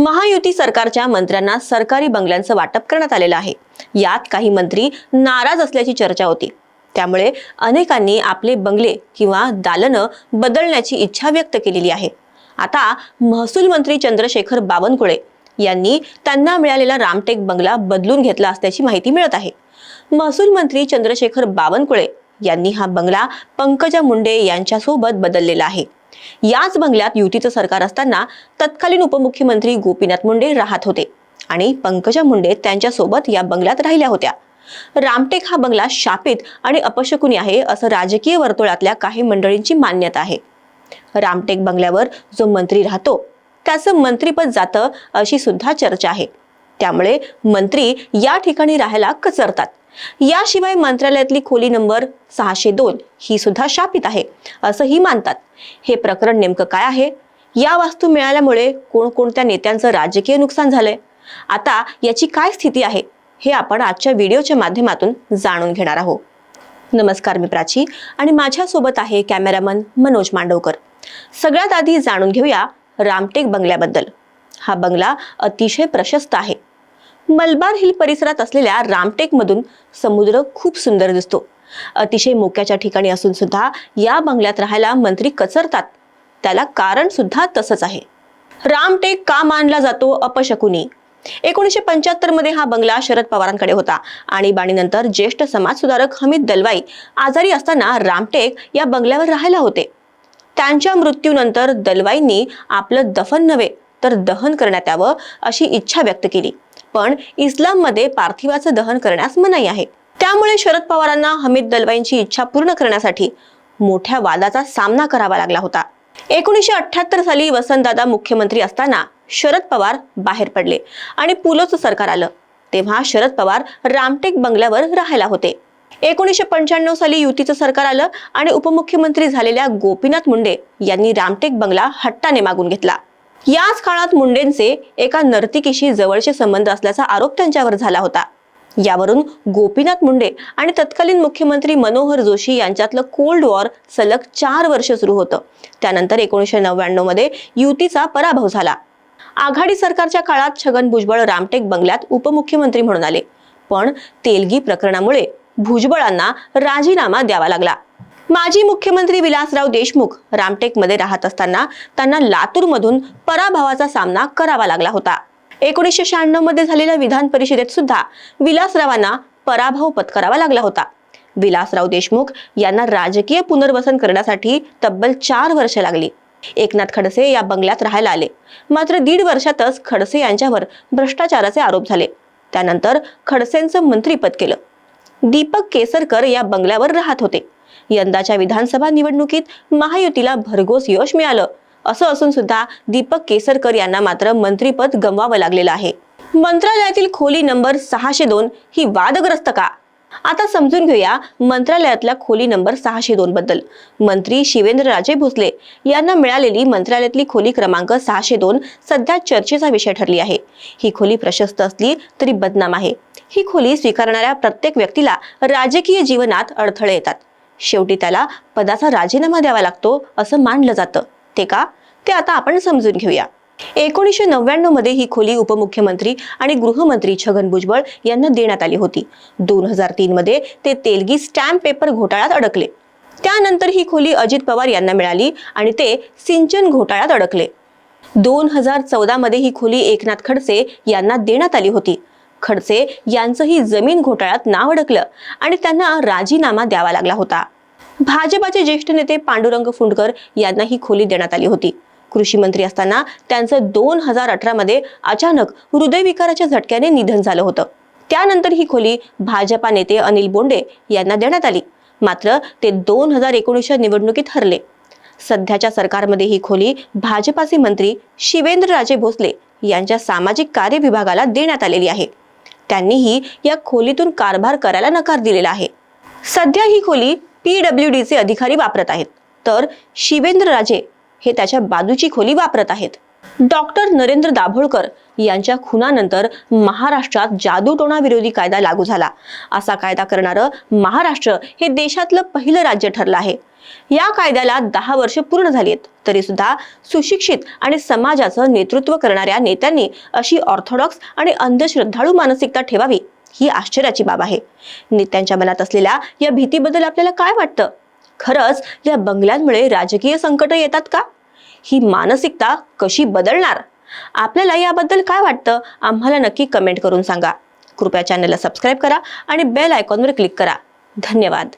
महायुती सरकारच्या मंत्र्यांना सरकारी बंगल्यांचं वाटप करण्यात आलेलं आहे. यात काही मंत्री नाराज असल्याची चर्चा होती. त्यामुळे अनेकांनी आपले बंगले किंवा दालनं बदलण्याची इच्छा व्यक्त केलेली आहे. आता महसूल मंत्री चंद्रशेखर बावनकुळे यांनी त्यांना मिळालेला रामटेक बंगला बदलून घेतला असल्याची माहिती मिळत आहे. महसूल मंत्री चंद्रशेखर बावनकुळे यांनी हा बंगला पंकजा मुंडे यांच्यासोबत बदललेला आहे. याच बंगल्यात युतीचं सरकार असताना तत्कालीन उपमुख्यमंत्री गोपीनाथ मुंडे राहत होते आणि पंकजा मुंडे त्यांच्यासोबत या बंगल्यात राहिल्या होत्या. रामटेक हा बंगला शापित आणि अपशकुनी आहे असं राजकीय वर्तुळातल्या काही मंडळींची मान्यता आहे. रामटेक बंगल्यावर जो मंत्री राहतो त्याचं मंत्रीपद जातं अशी सुद्धा चर्चा आहे. त्यामुळे मंत्री या ठिकाणी राहायला कचरतात. याशिवाय मंत्रालयातली खोली नंबर सहाशे दोन ही सुद्धा शापित आहे असंही मानतात. हे प्रकरण नेमकं काय आहे? या वास्तू मिळाल्यामुळे कोणकोणत्या नेत्यांचं राजकीय नुकसान झालंय? आता याची काय स्थिती आहे? हे आपण आजच्या व्हिडिओच्या माध्यमातून जाणून घेणार आहोत. नमस्कार मी प्राची आणि माझ्यासोबत आहे कॅमेरामन मनोज मांडवकर. सगळ्यात आधी जाणून घेऊया रामटेक बंगल्याबद्दल. हा बंगला अतिशय प्रशस्त आहे. मलबार हिल परिसरात असलेल्या रामटेकमधून समुद्र खूप सुंदर दिसतो. अतिशय मोक्याच्या ठिकाणी असून सुद्धा या बंगल्यात राहायला मंत्री कचरतात. त्याला कारण सुद्धा तसंच आहे. रामटेक का मानला जातो अपशकुनी? एकोणीसशे पंच्याहत्तरमध्ये हा बंगला शरद पवारांकडे होता आणीबाणीनंतर ज्येष्ठ समाजसुधारक हमीद दलवाई आजारी असताना रामटेक या बंगल्यावर राहायला होते. त्यांच्या मृत्यूनंतर दलवाईंनी आपलं दफन नव्हे तर दहन करण्यात यावं अशी इच्छा व्यक्त केली. पण इस्लाममध्ये पार्थिवाचं दहन करण्यास मनाई आहे. त्यामुळे शरद पवारांना हमीद दलवाईंची इच्छा पूर्ण करण्यासाठी मोठ्या वादाचा सामना करावा लागला होता. एकोणीसशे अठ्याहत्तर साली वसंतदादा मुख्यमंत्री असताना शरद पवार बाहेर पडले आणि पुलोचं सरकार आलं. तेव्हा शरद पवार रामटेक बंगल्यावर राहायला होते. एकोणीसशे पंच्याण्णव साली युतीचं सरकार आलं आणि उपमुख्यमंत्री झालेल्या गोपीनाथ मुंडे यांनी रामटेक बंगला हट्टाने मागून घेतला. याच काळात मुंडेंचे एका नर्तिकीशी जवळचे संबंध असल्याचा आरोप त्यांच्यावर झाला होता. यावरून गोपीनाथ मुंडे आणि तत्कालीन मुख्यमंत्री मनोहर जोशी यांच्यातलं कोल्ड वॉर सलग चार वर्ष सुरू होतं. त्यानंतर एकोणीसशे नव्याण्णवमध्ये युतीचा पराभव झाला. आघाडी सरकारच्या काळात छगन भुजबळ रामटेक बंगल्यात उपमुख्यमंत्री म्हणून आले. पण तेलगी प्रकरणामुळे भुजबळांना राजीनामा द्यावा लागला. माजी मुख्यमंत्री विलासराव देशमुख रामटेकमध्ये राहत असताना त्यांना लातूरमधून पराभवाचा सामना करावा लागला होता. एकोणीसशे शहाण्णवमध्ये झालेल्या विधान परिषदेत सुद्धा विलासरावांना पराभव पत्करावा लागला होता. विलासराव देशमुख यांना राजकीय पुनर्वसन करण्यासाठी तब्बल चार वर्ष लागली. एकनाथ खडसे या बंगल्यात राहायला आले. मात्र दीड वर्षातच खडसे यांच्यावर भ्रष्टाचाराचे आरोप झाले. त्यानंतर खडसेंचं मंत्रीपद केलं. दीपक केसरकर या बंगल्यावर राहत होते. यंदाच्या विधानसभा निवडणुकीत महायुतीला भरघोस यश मिळालं. असं असून सुद्धा दीपक केसरकर यांना मात्र मंत्रीपद गमवावं लागलेलं आहे. मंत्रालयातील खोली नंबर सहाशे दोन ही वादग्रस्त का? आता समजून घेऊया मंत्रालयातल्या खोली नंबर सहाशे दोन बद्दल. मंत्री शिवेंद्रराजे भोसले यांना मिळालेली मंत्रालयातली खोली क्रमांक सहाशे दोन सध्या चर्चेचा विषय ठरली आहे. ही खोली प्रशस्त असली तरी बदनाम आहे. ही खोली स्वीकारणाऱ्या प्रत्येक व्यक्तीला राजकीय जीवनात अडथळे येतात. शेवटी त्याला पदाचा राजीनामा द्यावा लागतो असं मानलं जातं. ते का? ते आता आपण समजून घेऊया. एकोणीसशे नव्याण्णवमध्ये ही खोली उपमुख्यमंत्री आणि गृहमंत्री छगन भुजबळ यांना देण्यात आली होती. दोन हजार तीन मध्ये ते तेलगी स्टॅम्प पेपर घोटाळ्यात अडकले. त्यानंतर ही खोली अजित पवार यांना मिळाली आणि ते सिंचन घोटाळ्यात अडकले. दोन हजार चौदा मध्ये ही खोली एकनाथ खडसे यांना देण्यात आली होती. खडसे यांचंही जमीन घोटाळ्यात नाव अडकलं आणि त्यांना राजीनामा द्यावा लागला होता. भाजपाचे ज्येष्ठ नेते पांडुरंग फुंडकर यांना ही खोली देण्यात आली होती. कृषी मंत्री असताना त्यांचं दोन हजार अठरा मध्ये अचानक हृदयविकाराच्या झटक्याने निधन झालं होतं. त्यानंतर ही खोली भाजपा नेते अनिल बोंडे यांना देण्यात आली. मात्र ते दोन हजार एकोणीसच्या निवडणुकीत हरले. सध्याच्या सरकारमध्ये ही खोली भाजपाचे मंत्री शिवेंद्रराजे भोसले यांच्या सामाजिक कार्य विभागाला देण्यात आलेली आहे. त्यांनीही या खोलीतून कारभार करायला नकार दिलेला आहे. सध्या ही खोली पीडब्ल्यू डीचे अधिकारी वापरत आहेत. तर शिवेंद्रराजे हे त्याच्या बाजूची खोली वापरत आहेत. डॉक्टर नरेंद्र दाभोळकर यांच्या खुनानंतर महाराष्ट्रात जादूटोणा विरोधी कायदा लागू झाला. असा कायदा करणारं महाराष्ट्र हे देशातलं पहिलं राज्य ठरलं आहे. या कायद्याला दहा वर्ष पूर्ण झाली आहेत तरी सुद्धा सुशिक्षित आणि समाजाचं नेतृत्व करणाऱ्या नेत्यांनी अशी ऑर्थोडॉक्स आणि अंधश्रद्धाळू मानसिकता ठेवावी ही आश्चर्याची बाब आहे. नेत्यांच्या मनात असलेल्या या भीतीबद्दल आपल्याला काय वाटतं? खरंच या बंगल्यांमुळे राजकीय संकट येतात का? ही मानसिकता कशी बदलणार? आपल्याला याबद्दल काय वाटतं? आम्हाला नक्की कमेंट करून सांगा. कृपया चॅनलला सबस्क्राईब करा आणि बेल आयकॉनवर क्लिक करा. धन्यवाद.